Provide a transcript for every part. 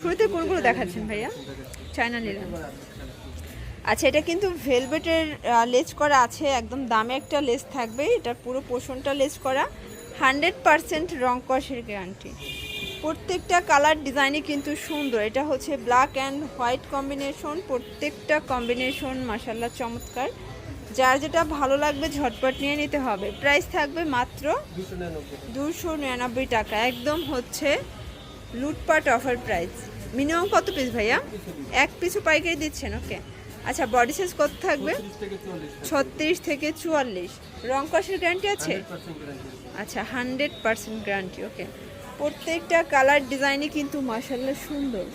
শুরুতে কোনগুলো দেখাচ্ছেন ভাইয়া? চায়না লিলেন আচ্ছা এটা কিন্তু ভেলভেটের লেস করা আছে, একদম দামে একটা লেস থাকবে এটার পুরো পোষণটা লেস করা। হান্ড্রেড পারসেন্ট রং কষের গ্যারান্টি প্রত্যেকটা কালার ডিজাইনই কিন্তু সুন্দর, এটা হচ্ছে ব্ল্যাক অ্যান্ড হোয়াইট কম্বিনেশন, প্রত্যেকটা কম্বিনেশন মাসাল্লাহ চমৎকার। যার যেটা ভালো লাগবে ঝটপট নিয়ে নিতে হবে। প্রাইস থাকবে মাত্র দুশো নিরানব্বই টাকা, একদম হচ্ছে লুটপাট অফার প্রাইস। মিনিমাম কত পিস ভাইয়া? এক পিছু পাইকারি দিচ্ছেন ওকে আচ্ছা বডি সাইজ কত থাকবে? ছত্রিশ থেকে চুয়াল্লিশ। রং কষের গ্যারান্টি আছে? আচ্ছা হান্ড্রেড পার্সেন্ট গ্যারান্টি ওকে প্রত্যেকটা কালার ডিজাইনই কিন্তু মাসাল্লাহ সুন্দর।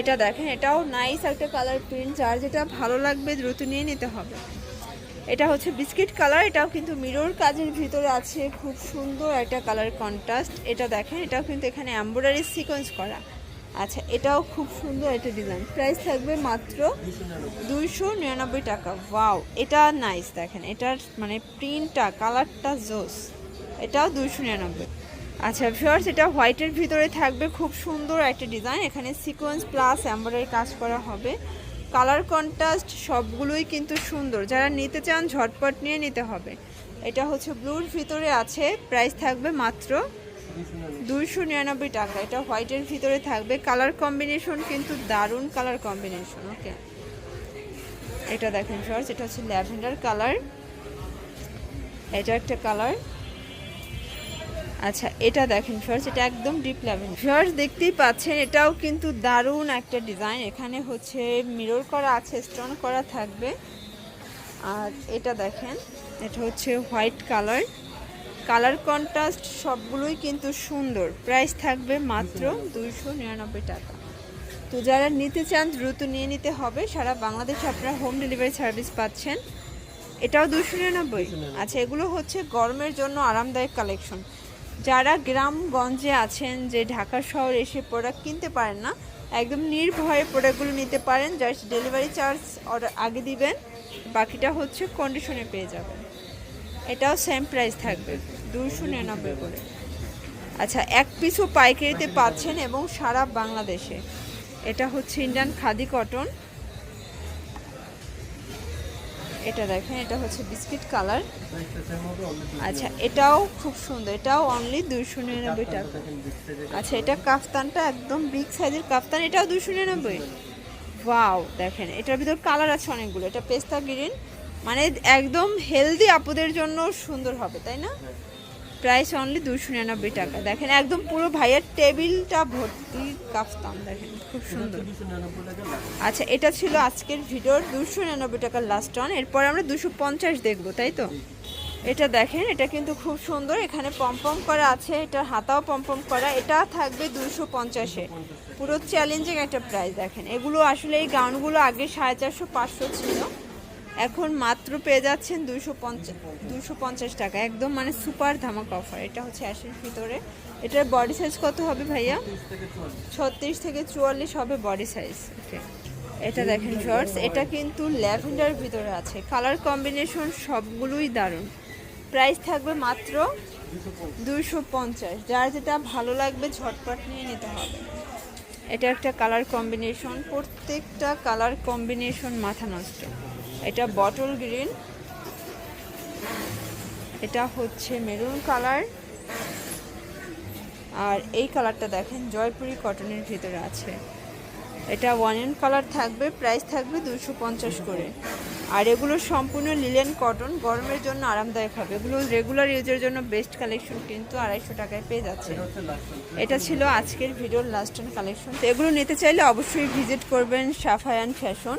এটা দেখেন, এটাও নাইস একটা কালার প্রিন্ট যার যেটা ভালো লাগবে দ্রুত নিয়ে নিতে হবে। এটা হচ্ছে বিস্কিট কালার, এটাও কিন্তু মিরর কাজের ভিতরে আছে, খুব সুন্দর একটা কালার কন্ট্রাস্ট। এটা দেখেন, এটাও কিন্তু এখানে এমব্রয়ডারি সিকোয়েন্স করা। আচ্ছা এটাও খুব সুন্দর একটা ডিজাইন। প্রাইস থাকবে মাত্র দুইশো নিরানব্বই টাকা। ওয়াও, এটা নাইস, দেখেন, এটার মানে প্রিন্টটা, কালারটা জোস। এটাও দুইশো নিরানব্বই। আচ্ছা ভিউয়ার্স এটা হোয়াইটের ভিতরে থাকবে, খুব সুন্দর একটা ডিজাইন। এখানে সিকোয়েন্স প্লাস এমব্রয়ডারি কাজ করা হবে। কালার কন্ট্রাস্ট সবগুলোই কিন্তু সুন্দর। যারা নিতে চান, ঝটপট নিয়ে নিতে হবে। এটা হচ্ছে ব্লুর ভিতরে আছে, প্রাইস থাকবে মাত্র দুইশো নিরানব্বই টাকা। এটা হোয়াইটের ভিতরে থাকবে। কালার কম্বিনেশন কিন্তু দারুণ কালার কম্বিনেশন, ওকে? এটা দেখেন ফার্স্ট এটা হচ্ছে ল্যাভেন্ডার কালার। এটা একটা কালার। আচ্ছা এটা দেখেন ফার্স্ট এটা একদম ডিপ ল্যাভেন্ডার ফার্স্ট দেখতেই পাচ্ছেন এটাও কিন্তু দারুণ একটা ডিজাইন এখানে হচ্ছে মিরর করা আছে স্টোন করা থাকবে। আর এটা দেখেন এটা হচ্ছে হোয়াইট কালার কালার কন্ট্রাস্ট সবগুলোই কিন্তু সুন্দর। প্রাইস থাকবে মাত্র দুইশো নিরানব্বই টাকা। তো যারা নিতে চান দ্রুত নিয়ে নিতে হবে। সারা বাংলাদেশে আপনারা হোম ডেলিভারি সার্ভিস পাচ্ছেন। এটাও দুশো নিরানব্বই। আচ্ছা এগুলো হচ্ছে গরমের জন্য আরামদায়ক কালেকশন যারা গ্রামগঞ্জে আছেন যে ঢাকা শহর এসে প্রোডাক্ট কিনতে পারেন না, একদম নির্ভয়ে প্রোডাক্টগুলো নিতে পারেন জাস্ট ডেলিভারি চার্জ অর্ডার আগে দিবেন, বাকিটা হচ্ছে কন্ডিশনে পেয়ে যাবেন। এটাও সেম প্রাইস থাকবে দুশো নিরানব্বই করে। আচ্ছা এক পিসও পাইকারিতে পাচ্ছেন এবং সারা বাংলাদেশে। এটা হচ্ছে ইন্ডিয়ান খাদি কটন এটা দেখেন, এটা হচ্ছে বিস্কিট কালার। আচ্ছা এটাও খুব সুন্দর, এটাও অনলি দুইশো নিরানব্বই টাকা। আচ্ছা এটা কাফতানটা একদম বিগ সাইজের কাফতান, এটাও দুইশো নিরানব্বই। ওয়াও, দেখেন, এটার ভিতর কালার আছে অনেকগুলো, এটা পেস্তা গ্রিন। মানে একদম হেলদি আপুদের জন্য সুন্দর হবে, তাই না? প্রাইস অনলি দুশো নিরানব্বই টাকা। দেখেন, একদম পুরো ভাইয়ের টেবিলটা ভর্তি কাফতান দেখেন, খুব সুন্দর। আচ্ছা এটা ছিল আজকের ভিডিওর দুশো নিরানব্বই টাকার লাস্ট অন এরপর আমরা দুশো পঞ্চাশ দেখব, তাই তো? এটা দেখেন, এটা কিন্তু খুব সুন্দর। এখানে পম্পম করা আছে এটা হাতাও পম্পম করা। এটা থাকবে দুশো পঞ্চাশে। পুরো চ্যালেঞ্জিং একটা প্রাইস দেখেন। এগুলো আসলে এই গাউনগুলো আগে সাড়ে চারশো, পাঁচশো ছিল। এখন মাত্র পেয়ে যাচ্ছেন দুশো পঞ্চাশ দুশো পঞ্চাশ টাকা। একদম মানে সুপার ধামাক অফার এটা হচ্ছে অ্যাশের ভিতরে। এটার বডি সাইজ কত হবে ভাইয়া? ছত্রিশ থেকে চুয়াল্লিশ হবে বডি সাইজ ওকে এটা দেখেন শর্টস এটা কিন্তু ল্যাভেন্ডার ভিতরে আছে। কালার কম্বিনেশন সবগুলোই দারুণ। প্রাইস থাকবে মাত্র দুশো পঞ্চাশ। যার যেটা ভালো লাগবে ঝটপট নিয়ে নিতে হবে। এটা একটা কালার কম্বিনেশন প্রত্যেকটা কালার কম্বিনেশন মাথা নষ্ট। এটা বটল গ্রিন এটা হচ্ছে মেরুন কালার আর এই কালারটা দেখেন, জয়পুরি কটনের ভিতরে আছে। এটা ওয়ান কালার থাকবে প্রাইস থাকবে দুশো পঞ্চাশ করে। আর এগুলো সম্পূর্ণ লিলেন কটন গরমের জন্য আরামদায়ক হবে। এগুলো রেগুলার ইউজের জন্য বেস্ট কালেকশন কিন্তু আড়াইশো টাকায় পেয়ে যাচ্ছে। এটা ছিল আজকের ভিডিওর লাস্ট কালেকশন তো এগুলো নিতে চাইলে অবশ্যই ভিজিট করবেন সাফায়ান ফ্যাশন